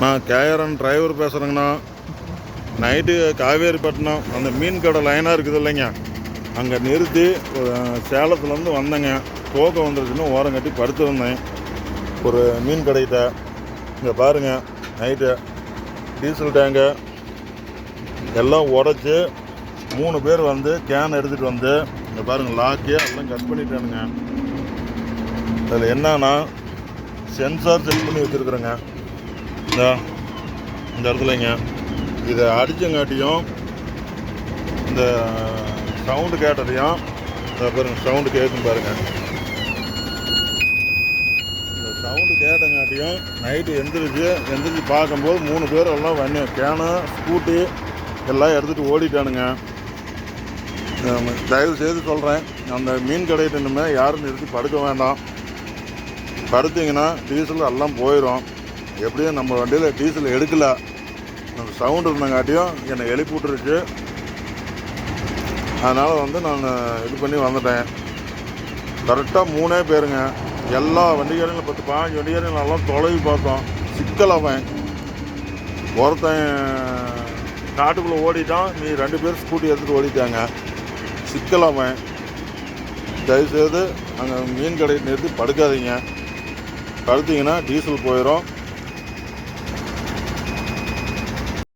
நான் KRN driver பேசுகிறேங்கண்ணா night Kaveripattinam அந்த மீன் கடை லைனாக இருக்குது இல்லைங்க. அங்கே நிறுத்தி சேலத்துலேருந்து வந்தேங்க. தூக்கம் வந்துருச்சுன்னு ஓரம் கட்டி படுத்திருந்தேன் ஒரு மீன் கடைகிட்ட. இங்கே பாருங்கள் நைட்டு டீசல் டேங்கு எல்லாம் உடச்சி மூணு பேர் வந்து கேன் எடுத்துகிட்டு வந்து இங்கே பாருங்கள் லாக்கே எல்லாம் கட் பண்ணிட்டானுங்க. அதில் என்னன்னா சென்சார் செல் பண்ணி வச்சுருக்குறேங்க. இந்த இந்த இடத்துலங்க. இதை அடிச்சங்காட்டியும் இந்த சவுண்டு கேட்டதையும் இந்த பாருங்க சவுண்டு கேட்கும் பாருங்க. இந்த சவுண்டு கேட்டங்காட்டியும் நைட்டு எந்திரிச்சு எந்திரிச்சு பார்க்கும்போது மூணு பேர் எல்லாம் வண்டி கேனு ஸ்கூட்டி எல்லாம் எடுத்துகிட்டு ஓடிட்டானுங்க. தயவு செய்து சொல்கிறேன் அந்த மீன் கடையிட்ட இனிமேல் யாரும் நிறுத்தி படுக்க வேண்டாம். படுத்தீங்கன்னா டீசல் எல்லாம் போயிடும் எப்படியும் நம்ம வண்டியில் டீசல் எடுக்கல. அந்த சவுண்டு இருந்தங்காட்டியும் என்னை எழுப்பி விட்டுருச்சு அதனால் வந்து நான் இது பண்ணி வந்துட்டேன். கரெக்டாக மூணே பேருங்க. எல்லா வண்டிகாரங்களும் பத்து பாஞ்சு வண்டிகாரங்களும் நல்லா தொலைவி பார்த்தோம். சிக்கல் அவன். ஒருத்தன் காட்டுக்குள்ளே ஓடிட்டான். நீ ரெண்டு பேர் ஸ்கூட்டி எடுத்துகிட்டு ஓடிட்டாங்க. சிக்கல் அவன். தயவுசெய்து அங்கே மீன் கடையை நிறுத்தி படுக்காதீங்க. படுத்திங்கன்னா டீசல் போயிடும்